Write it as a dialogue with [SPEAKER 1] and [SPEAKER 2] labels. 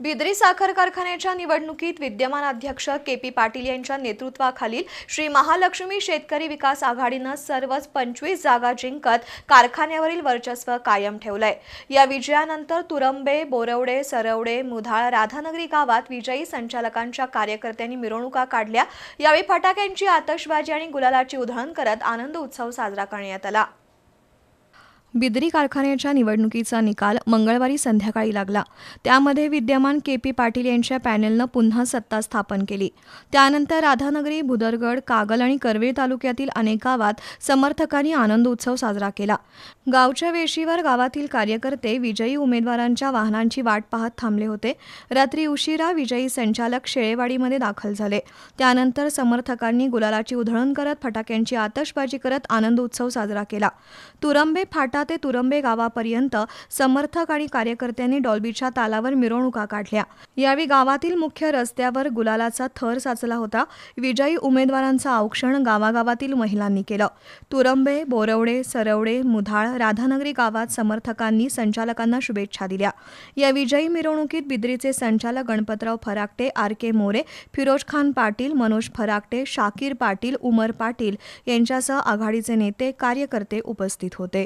[SPEAKER 1] बिद्री साखर कारखान्याच्या निवडणुकीत विद्यमान अध्यक्ष के पी पाटील यांच्या नेतृत्वाखालील श्री महालक्ष्मी शेतकरी विकास आघाडीनं सर्वच पंचवीस जागा जिंकत कारखान्यावरील वर्चस्व कायम ठेवलंय. या विजयानंतर तुरंबे बोरवडे सरवडे मुधाळ राधानगरी गावात विजयी संचालकांच्या कार्यकर्त्यांनी मिरवणुका काढल्या. यावेळी फटाक्यांची आतषबाजी आणि गुलालाची उधळण करत आनंद उत्सव साजरा करण्यात आला. बिदरी कारखान्याच्या निवडणुकीचा निकाल मंगळवारी संध्याकाळी लागला. त्यामध्ये विद्यमान के पी पाटील यांच्या पॅनेलनं पुन्हा सत्ता स्थापन केली. त्यानंतर राधानगरी भुदरगड कागल आणि करवीर तालुक्यातील अनेक गावात समर्थकांनी आनंद उत्सव साजरा केला. गावच्या वेशीवर गावातील कार्यकर्ते विजयी उमेदवारांच्या वाहनांची वाट पाहत थांबले होते. रात्री उशिरा विजयी संचालक शेळेवाडीमध्ये दाखल झाले. त्यानंतर समर्थकांनी गुलालाची उधळण करत फटाक्यांची आतषबाजी करत आनंद उत्सव साजरा केला. तुरंबे फाटा ते तुरंबे गावापर्यंत समर्थक आणि कार्यकर्त्यांनी डॉल्बीच्या तालावर मिरवणुका काढल्या. यावेळी गावातील मुख्य रस्त्यावर गुलालाचा थर साचला होता. विजयी उमेदवारांचं औक्षण गावागावातील महिलांनी केलं. तुरंबे बोरवडे सरवडे मुधाळ राधानगरी गावात समर्थकांनी संचालकांना शुभेच्छा दिल्या. या विजयी मिरवणुकीत बिद्रीचे संचालक गणपतराव फराकटे आर के मोरे फिरोज खान पाटील मनोज फराकटे शाकीर पाटील उमर पाटील यांच्यासह आघाडीचे नेते कार्यकर्ते उपस्थित होते.